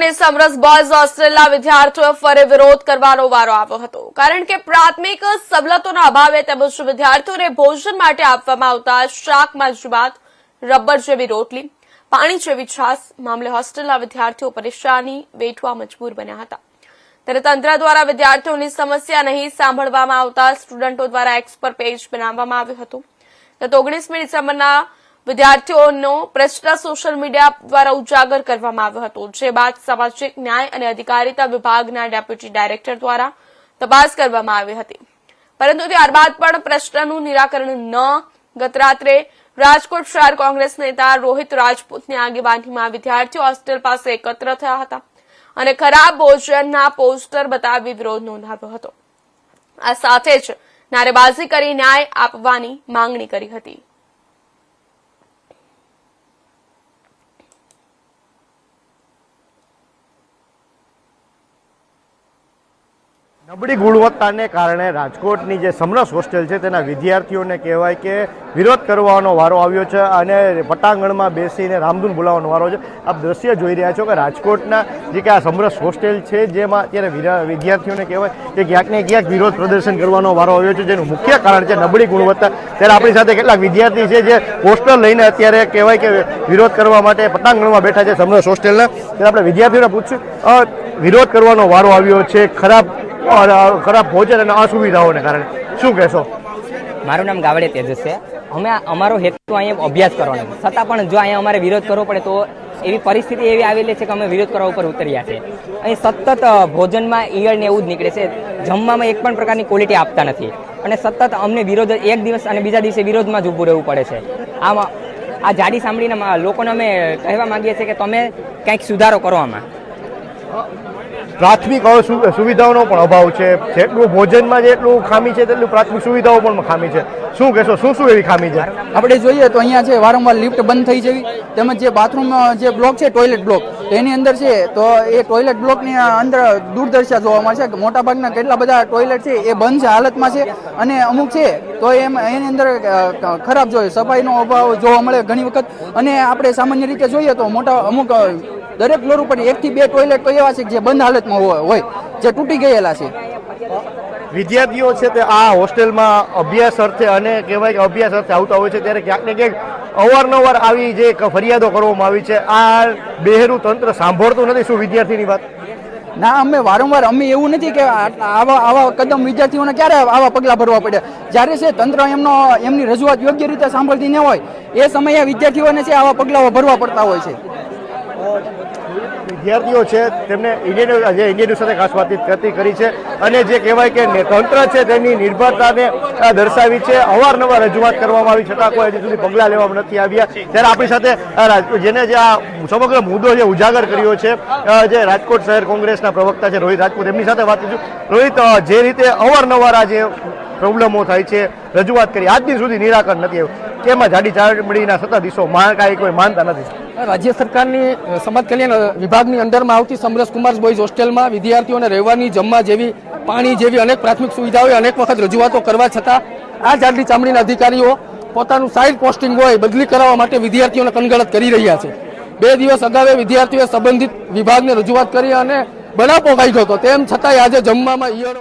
ને સમરસ બોયઝ હોસ્ટેલના વિદ્યાર્થીઓએ ફરી વિરોધ કરવાનો વારો આવ્યો હતો. કારણ કે પ્રાથમિક સવલતોના અભાવે તેમજ વિદ્યાર્થીઓને ભોજન માટે આપવામાં આવતા શાકમાં માજુબાત રબર જેવી રોટલી, પાણી જેવી છાસ મામલે હોસ્ટેલના વિદ્યાર્થીઓ પરેશાની વેઠવા મજબૂર બન્યા હતા. ત્યારે તંત્ર દ્વારા વિદ્યાર્થીઓની સમસ્યા નહીં સાંભળવામાં આવતા સ્ટુડન્ટો દ્વારા એક્સ પેજ બનાવવામાં આવ્યું હતું. ગત ઓગણીસમી ડિસેમ્બરના વિદ્યાર્થીઓનો પ્રશ્ન સોશિયલ મીડિયા દ્વારા ઉજાગર કરવામાં આવ્યો હતો. જે બાદ સામાજિક ન્યાય અને અધિકારીતા વિભાગના ડેપ્યુટી ડાયરેક્ટર દ્વારા તપાસ કરવામાં આવી હતી. પરંતુ ત્યારબાદ પણ પ્રશ્નનું નિરાકરણ ન ગતરાત્રે રાજકોટ શહેર કોંગ્રેસ નેતા રોહિત રાજપૂતની આગેવાનીમાં વિદ્યાર્થીઓ હોસ્ટેલ પાસે એકત્ર થયા હતા અને ખરાબ ભોજનના પોસ્ટર બતાવી વિરોધ નોંધાવ્યો હતો. આ સાથે જ નારેબાજી કરી ન્યાય આપવાની માંગણી કરી હતી. નબળી ગુણવત્તાને કારણે રાજકોટની જે સમરસ હોસ્ટેલ છે, તેના વિદ્યાર્થીઓને કહેવાય કે વિરોધ કરવાનો વારો આવ્યો છે અને પટાંગણમાં બેસીને રામધૂન બોલાવવાનો વારો છે. આપ દ્રશ્ય જોઈ રહ્યા છો કે રાજકોટના જે કે આ સમરસ હોસ્ટેલ છે, જેમાં અત્યારે વિદ્યાર્થીઓને કહેવાય કે ક્યાંક ને ક્યાંક વિરોધ પ્રદર્શન કરવાનો વારો આવ્યો છે, જેનું મુખ્ય કારણ છે નબળી ગુણવત્તા. ત્યારે આપણી સાથે કેટલાક વિદ્યાર્થી છે, જે હોસ્ટેલ લઈને અત્યારે કહેવાય કે વિરોધ કરવા માટે પટાંગણમાં બેઠા છે સમરસ હોસ્ટેલના. ત્યારે આપણે વિદ્યાર્થીઓને પૂછશું વિરોધ કરવાનો વારો આવ્યો છે, ખરાબ ખરાબ ભોજન અને અસુવિધાઓને કારણે. શું કહેશો? મારું નામ ગાવડે તેજસ છે. અમે અમારો હેતુ અહીંયા અભ્યાસ કરવાનો છતાં પણ જો અહીંયા અમારે વિરોધ કરવો પડે તો એવી પરિસ્થિતિ એવી આવેલી છે કે અમે વિરોધ કરવા ઉપર ઉતર્યા છે. અહીં સતત ભોજનમાં ઈયળ ને એવું જ નીકળે છે. જમવામાં એક પણ પ્રકારની ક્વોલિટી આપતા નથી. અને સતત અમને વિરોધ એક દિવસ અને બીજા દિવસે વિરોધમાં જ ઊભું રહેવું પડે છે. આમાં, આ જાડી સાંભળીને લોકોને અમે કહેવા માંગીએ છીએ કે તમે કંઈક સુધારો કરો આમાં. પ્રાથમિક સુવિધાઓનો પણ અભાવ છે. જેટલું ભોજનમાં જેટલું ખામી છે, તેટલું પ્રાથમિક સુવિધાઓ પણ ખામી છે. શું કહેશો? શું શું એવી ખામી છે? આપણે જોઈએ તો અહીંયા છે, વારંવાર લિફ્ટ બંધ થઈ જવી. તેમજ જે બાથરૂમ જે બ્લોક છે ટોયલેટ બ્લોક એની અંદર છે, તો એ ટોયલેટ બ્લોકની અંદર દૂરદર્શા જોવા મળશે કે મોટાભાગના કેટલા બધા ટોયલેટ છે, એ બંધ છે હાલતમાં છે. અને અમુક છે, તો એમ એની અંદર ખરાબ જોઈએ સફાઈનો અભાવ જોવા મળે ઘણી વખત. અને આપણે સામાન્ય રીતે જોઈએ તો મોટા અમુક દરેક ફ્લોર ઉપર એકથી બે ટોયલેટ તો એવા છે કે જે બંધ હાલતમાં હોય જે તૂટી ગયેલા છે. વિદ્યાર્થીઓ છે તે આ હોસ્ટેલમાં અભ્યાસ અર્થે અને કહેવાય કે અભ્યાસ અર્થે આવતા હોય છે ત્યારે ક્યાંક ને ક્યાંક અવારનવાર આવી જે ફરિયાદો કરવામાં આવી છે આ બેહેરું તંત્ર સાંભળતું નથી શું વિદ્યાર્થીની વાત? ના અમે વારંવાર અમે એવું નથી કે આવા આવા કદમ વિદ્યાર્થીઓને ક્યારે આવા પગલાં ભરવા પડે. જ્યારે છે તંત્ર એમનો એમની રજૂઆત યોગ્ય રીતે સાંભળતી ન હોય એ સમયે વિદ્યાર્થીઓને છે આવા પગલાઓ ભરવા પડતા હોય છે. વિદ્યાર્થીઓ છે, તેમને ઇન્ડિયન જે ઇન્ડિયન સાથે ખાસ વાતચીત કરી છે અને જે કહેવાય કે તંત્ર છે તેની નિર્ભરતાને દર્શાવી છે. અવારનવાર રજૂઆત કરવામાં આવી છતાં કોઈ હજી સુધી પગલાં લેવામાં નથી આવ્યા. ત્યારે આપણી સાથે જેને જે આ સમગ્ર મુદ્દો જે ઉજાગર કર્યો છે જે રાજકોટ શહેર કોંગ્રેસના પ્રવક્તા છે રોહિત રાજપૂત, એમની સાથે વાત કરીશું. રોહિત જે રીતે અવારનવાર આ જે પ્રોબ્લેમો થાય છે, રજૂઆત કરી, આજ દિન સુધી નિરાકરણ નથી આવ્યું. કેમાં જાડી ચામડીના સત્તાધીશો માં કાંઈ માનતા નથી. રાજ્ય સરકારની સમાજ કલ્યાણ વિભાગની અંદરમાં આવતી સમરસ કુમાર બોયઝ હોસ્ટેલમાં વિદ્યાર્થીઓને રહેવાની, જમવા જેવી, પાણી જેવી અનેક પ્રાથમિક સુવિધાઓ અનેક વખત રજૂઆતો કરવા છતાં આ જાડી ચામડીના અધિકારીઓ પોતાનું સાઇડ પોસ્ટિંગ હોય, બદલી કરાવવા માટે વિદ્યાર્થીઓને કનગળત કરી રહ્યા છે. બે દિવસ અગાઉ વિદ્યાર્થીઓએ સંબંધિત વિભાગને રજૂઆત કરી અને બનાવ પોગાઈ ગયો હતો. તેમ છતાંય આજે જમવામાં ઈયળ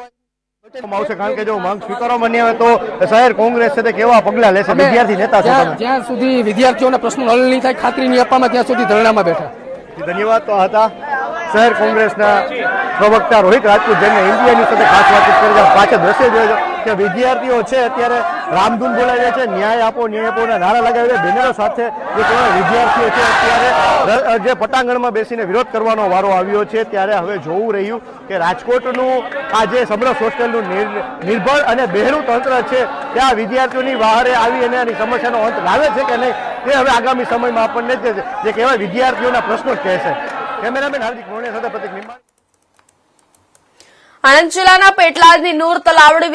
આવશે કારણ કે જો માંગ સ્વીકારવામાં નહીં આવે તો શહેર કોંગ્રેસ છે તે કેવા પગલા લેશે? વિદ્યાર્થી નેતા છો જ્યાં સુધી વિદ્યાર્થીઓને પ્રશ્નો હલ નહીં થાય ખાતરી નહીં આપવામાં ત્યાં સુધી ધરણામાં બેઠા. ધન્યવાદ. તો હતા શહેર કોંગ્રેસના પ્રવક્તા રોહિત રાજપૂત જેમને ઇન્ડિયાની સાથે ખાસ વાતચીત કરી. છે. પાછળ દ્રશ્ય જોયો કે વિદ્યાર્થીઓ છે અત્યારે રામધૂન બોલાવી છે, ન્યાય આપો ન્યાય આપો નારા લગાવી રહ્યા બેનરો સાથે જે વિદ્યાર્થીઓ છે અત્યારે જે પટાંગણમાં બેસીને વિરોધ કરવાનો વારો આવ્યો છે, ત્યારે હવે જોવું રહ્યું કે રાજકોટનું આ જે સમરસ હોસ્ટેલનું નિર્ભળ અને બહેરું તંત્ર છે, ત્યાં વિદ્યાર્થીઓની બહારે આવી અને આની સમસ્યાનો અંત લાવે છે કે નહીં, તે હવે આગામી સમયમાં આપણને જે કહેવાય વિદ્યાર્થીઓના પ્રશ્નો જ કહેશે. કેમેરામેન હાર્દિક મોહનિયા સાથે પ્રતિક નિંબાણી આણંદ જિલ્લાના પેટલાદની નૂર તલાવડી